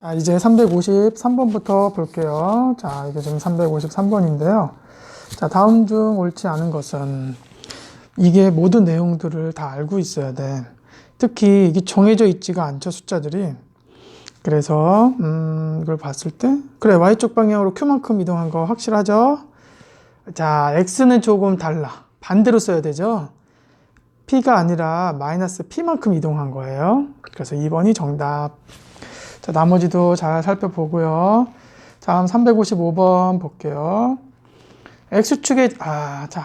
자, 이제 353번부터 볼게요. 자, 이게 지금 353번인데요. 자, 다음 중 옳지 않은 것은 이게 모든 내용들을 다 알고 있어야 돼. 특히 이게 정해져 있지가 않죠, 숫자들이. 그래서, 음, 이걸 봤을 때, 그래, Y쪽 방향으로 Q만큼 이동한 거 확실하죠? 자, X는 조금 달라. 반대로 써야 되죠? P가 아니라 마이너스 P만큼 이동한 거예요. 그래서 2번이 정답. 자, 나머지도 잘 살펴보고요. 다음 355번 볼게요. X축에, 아, 자.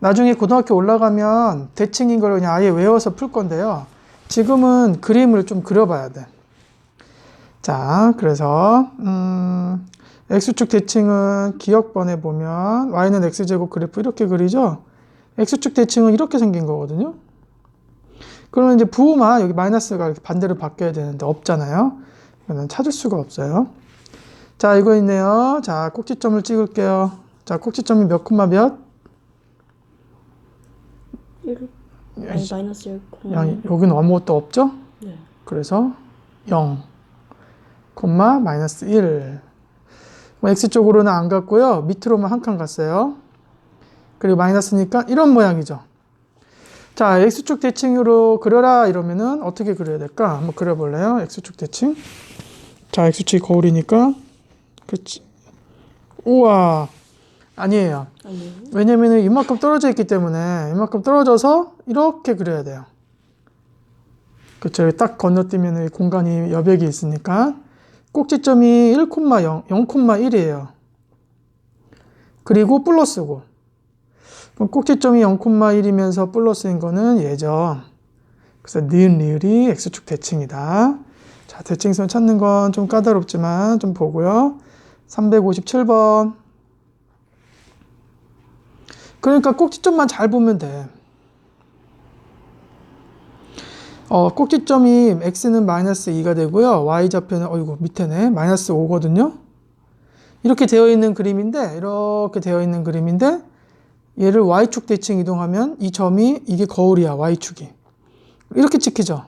나중에 고등학교 올라가면 대칭인 걸 그냥 아예 외워서 풀 건데요. 지금은 그림을 좀 그려봐야 돼. 자, 그래서, 음, X축 대칭은 기억번에 보면 Y는 X제곱 그래프 이렇게 그리죠? X축 대칭은 이렇게 생긴 거거든요. 그러면 이제 부호만 여기 마이너스가 이렇게 반대로 바뀌어야 되는데 없잖아요. 이거는 찾을 수가 없어요. 자, 이거 있네요. 자, 꼭지점을 찍을게요. 자, 꼭지점이 몇 콤마 몇? 1 아니 마이너스 1 야, 여기는 아무것도 없죠? 네. 그래서 0, 콤마 마이너스 1. 뭐 X쪽으로는 안 갔고요. 밑으로만 한 칸 갔어요. 그리고 마이너스니까 이런 모양이죠. 자, X축 대칭으로 그려라 이러면은 어떻게 그려야 될까? 한번 그려볼래요? X축 대칭. 자, X축이 거울이니까. 그렇지. 우와. 아니에요. 아니에요. 왜냐면은 이만큼 떨어져 있기 때문에 이만큼 떨어져서 이렇게 그려야 돼요. 그쵸. 여기 딱 건너뛰면 공간이 여백이 있으니까 꼭지점이 1,0, 0,1이에요. 그리고 플러스고. 그럼 꼭지점이 0,1이면서 플러스인 거는 예죠. 그래서 니은 리을이 X축 대칭이다. 자, 대칭선 찾는 건 좀 까다롭지만 좀 보고요. 357번. 그러니까 꼭지점만 잘 보면 돼. 어, 꼭지점이 x는 마이너스 2가 되고요. y좌표는 어이구 밑에네. 마이너스 5거든요. 이렇게 되어 있는 그림인데 이렇게 되어 있는 그림인데 얘를 y축 대칭 이동하면 이 점이 이게 거울이야. y축이. 이렇게 찍히죠.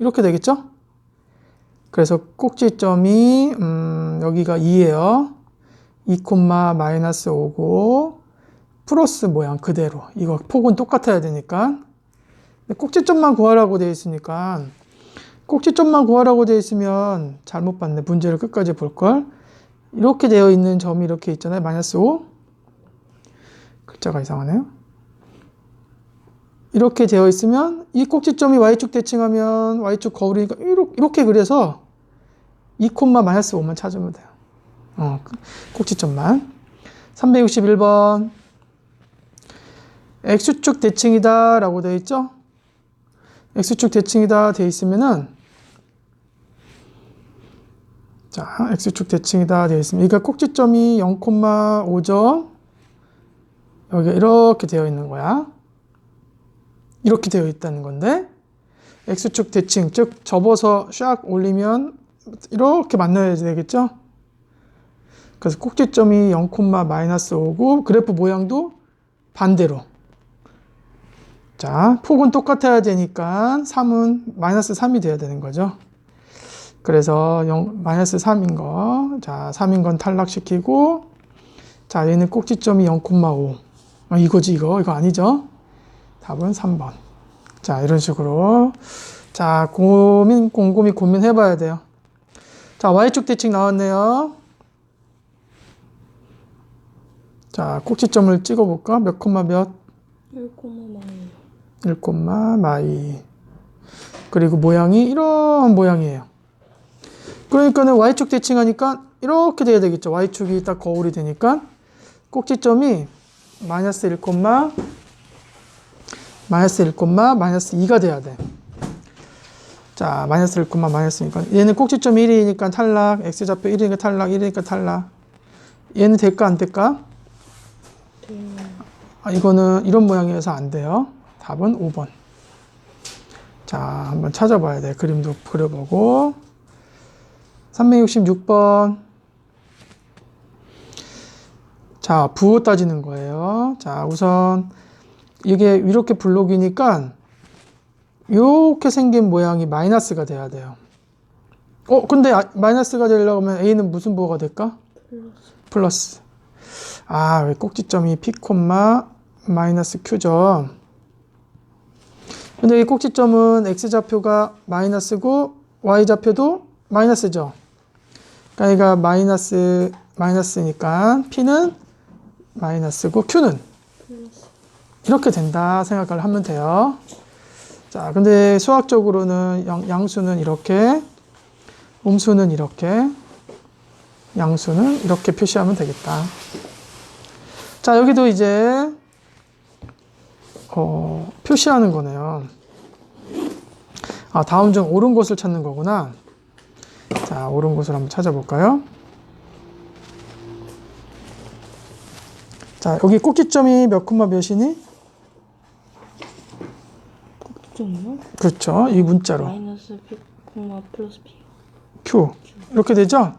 이렇게 되겠죠? 그래서 꼭지점이 음, 여기가 2예요. 2, 마이너스 5고 플러스 모양 그대로. 이거 폭은 똑같아야 되니까. 꼭지점만 구하라고 되어 있으니까 꼭지점만 구하라고 되어 있으면 잘못 봤네. 문제를 끝까지 볼 걸. 이렇게 되어 있는 점이 이렇게 있잖아요. 마이너스 5. 글자가 이상하네요. 이렇게 되어 있으면 이 꼭지점이 y축 대칭하면 y축 거울이니까 이렇게, 그려서 2, 마이너스 5만 찾으면 돼요. 어, 꼭지점만. 361번. X축 대칭이다 라고 되어 있죠? X축 대칭이다 되어 있으면은 자, X축 대칭이다 되어 있으면 그러니까 꼭지점이 0,5점 여기가 이렇게 되어 있는 거야. 이렇게 되어 있다는 건데 X축 대칭 즉 접어서 샥 올리면 이렇게 만나야 되겠죠? 그래서 꼭지점이 0, 마이너스 5고 그래프 모양도 반대로 자, 폭은 똑같아야 되니까 3은 마이너스 3이 돼야 되는 거죠. 그래서 0, 마이너스 3인 거. 자, 3인 건 탈락시키고 자, 얘는 꼭지점이 0,5. 아, 이거지, 이거. 이거 아니죠? 답은 3번. 자, 이런 식으로. 자, 고민, 곰곰이 고민해 봐야 돼요. 자, Y축 대칭 나왔네요. 자, 꼭지점을 찍어 볼까? 몇 콤마 몇? 1 마이 1, 마이. 그리고 모양이 이런 모양이에요. 그러니까는 y축 대칭하니까 이렇게 돼야 되겠죠. y축이 딱 거울이 되니까 꼭지점이 마이너스 1, 마이너스 1, 마이너스 2가 돼야 돼. 자, 마이너스 1, 마이너스 2니까 얘는 꼭지점 1이니까 탈락, x좌표 1이니까 탈락, 1이니까 탈락. 얘는 될까 안 될까? 아, 이거는 이런 모양이어서 안 돼요. 답은 5번. 자, 한번 찾아봐야 돼. 그림도 그려보고. 366번. 자, 부호 따지는 거예요. 자, 우선 이게 이렇게 블록이니까 이렇게 생긴 모양이 마이너스가 돼야 돼요. 어, 근데 아- 마이너스가 되려고 하면 a는 무슨 부호가 될까? 플러스. 아, 왜 꼭지점이 p 콤마 마이너스 q죠? 근데 이 꼭지점은 x 좌표가 마이너스고 y 좌표도 마이너스죠. 그러니까 얘가 마이너스 마이너스니까 p는 마이너스고 q는. 이렇게 된다 생각을 하면 돼요. 자, 근데 수학적으로는 양, 양수는 이렇게, 음수는 이렇게, 양수는 이렇게 표시하면 되겠다. 자, 여기도 이제 어, 표시하는 거네요. 아, 다음 중 옳은 곳을 찾는 거구나. 자, 옳은 곳을 한번 찾아볼까요? 자, 여기 꼭지점이 몇 콤마 몇이니? 꼭지점이요? 그렇죠. 이 문자로. 마이너스 P, 콤마 플러스 P. Q. 이렇게 되죠?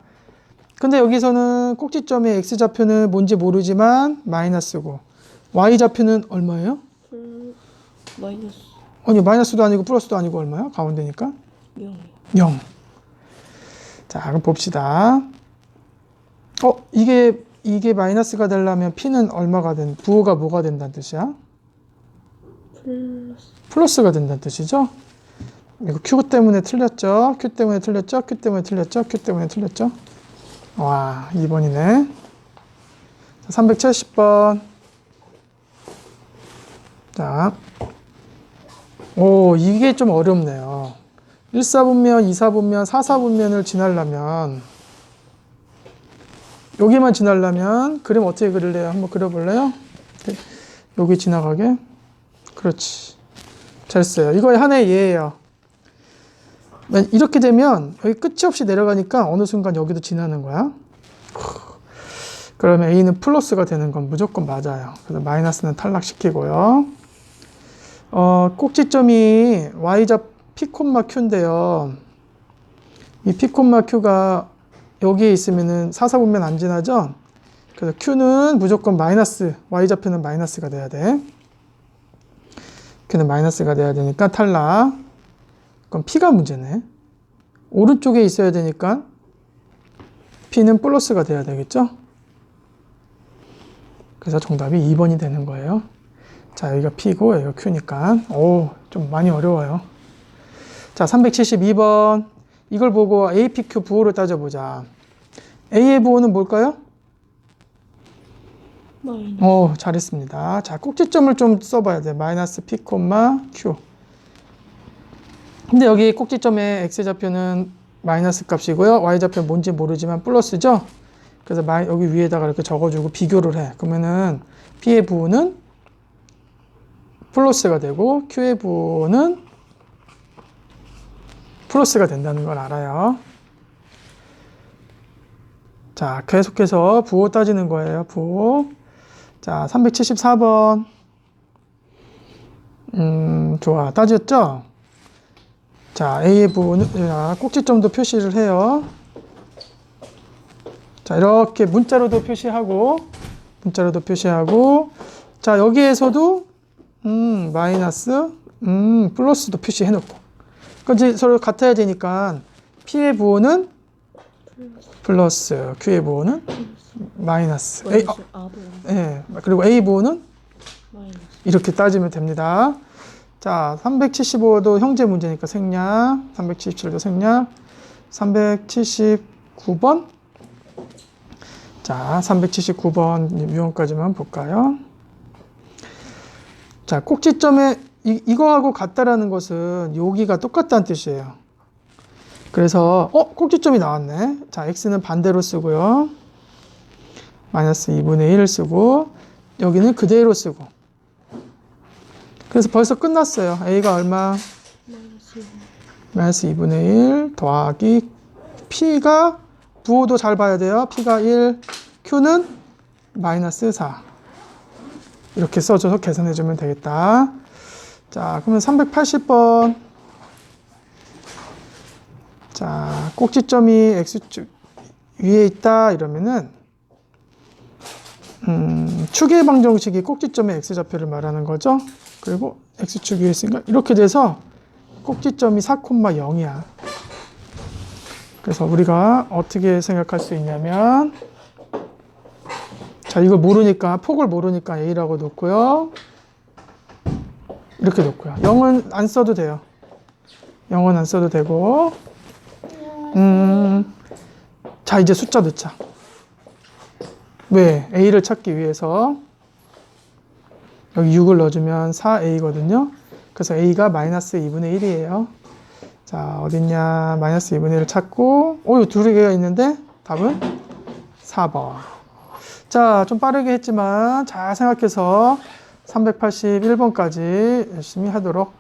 근데 여기서는 꼭지점의 X좌표는 뭔지 모르지만 마이너스고 Y좌표는 얼마예요? 플, 마이너스 아니 마이너스도 아니고 플러스도 아니고 얼마요? 가운데니까 0이요. 0. 자, 그럼 봅시다. 어, 이게 이게 마이너스가 되려면 P는 얼마가 된 부호가 뭐가 된다는 뜻이야? 플러스. 플러스가 된다는 뜻이죠? 이거 Q 때문에 틀렸죠? Q 때문에 틀렸죠? Q 때문에 틀렸죠? Q 때문에 틀렸죠? 와, 2번이네. 370번. 자. 오, 이게 좀 어렵네요. 1사분면, 2사분면, 4사분면을 지나려면 여기만 지나려면 그림 어떻게 그릴래요? 한번 그려볼래요? 여기 지나가게. 그렇지. 잘했어요. 이거의 하나의 예예요. 만- 이렇게 되면 여기 끝이 없이 내려가니까 어느 순간 여기도 지나는 거야. 그러면 A는 플러스가 되는 건 무조건 맞아요. 그래서 마이너스는 탈락시키고요. 어, 꼭지점이 Y좌 P, Q인데요. 이 P, Q가 여기에 있으면은 사사분면 안 지나죠? 그래서 Q는 무조건 마이너스, Y좌표는 마이너스가 돼야 돼. Q는 마이너스가 돼야 되니까 탈락. 그럼 P가 문제네. 오른쪽에 있어야 되니까 P는 플러스가 돼야 되겠죠? 그래서 정답이 2번이 되는 거예요. 자, 여기가 P고 여기가 Q니까. 오, 좀 많이 어려워요. 자, 372번. 이걸 보고 APQ 부호를 따져보자. A의 부호는 뭘까요? 마이너스. 오, 잘했습니다. 자, 꼭지점을 좀 써봐야 돼. 마이너스 P, Q. 근데 여기 꼭지점의 X좌표는 마이너스 값이고요. Y좌표는 뭔지 모르지만 플러스죠? 그래서 마- 여기 위에다가 이렇게 적어주고 비교를 해. 그러면은 P의 부호는 플러스가 되고 Q의 부호는 플러스가 된다는 걸 알아요. 자, 계속해서 부호 따지는 거예요. 부호. 자, 374번. 음, 좋아. 따졌죠? 자, A의 부호는, 자, 꼭지점도 표시를 해요. 자, 이렇게 문자로도 표시하고, 문자로도 표시하고, 자, 여기에서도, 음, 마이너스, 음, 플러스도 표시해놓고. 그지 서로 같아야 되니까, P의 부호는 플러스, Q의 부호는 마이너스. A, 마이너스 아도 예, 그리고 A 부호는 마이너스. 이렇게 따지면 됩니다. 자, 375도 형제 문제니까 생략, 377도 생략, 379번. 자, 379번 유형까지만 볼까요? 자, 꼭지점에 이, 이거하고 같다라는 것은 여기가 똑같다는 뜻이에요. 그래서 어, 꼭지점이 나왔네. 자, x는 반대로 쓰고요. 마이너스 2분의 1 쓰고 여기는 그대로 쓰고 그래서 벌써 끝났어요. a가 얼마? 마이너스 1. 마이너스 2분의 1 더하기 p가 부호도 잘 봐야 돼요. p가 1, q는 마이너스 4 이렇게 써줘서 계산해주면 되겠다. 자, 그러면 380번 자, 꼭지점이 x축 위에 있다 이러면은 음, 추계 방정식이 꼭지점의 x좌표를 말하는 거죠. 그리고 x축 위에 있으니까 이렇게 돼서 꼭지점이 4,0이야. 그래서 우리가 어떻게 생각할 수 있냐면 자 이걸 모르니까 폭을 모르니까 a라고 놓고요 이렇게 놓고요 0은 안 써도 돼요 0은 안 써도 되고 음, 자 이제 숫자 넣자? 왜? A를 찾기 위해서 여기 6을 넣어주면 4a거든요. 그래서 a가 마이너스 2분의 1이에요. 자 어딨냐? 마이너스 2분의 1을 찾고 오두 개가 있는데? 답은 4번. 자 좀 빠르게 했지만 잘 생각해서 381번까지 열심히 하도록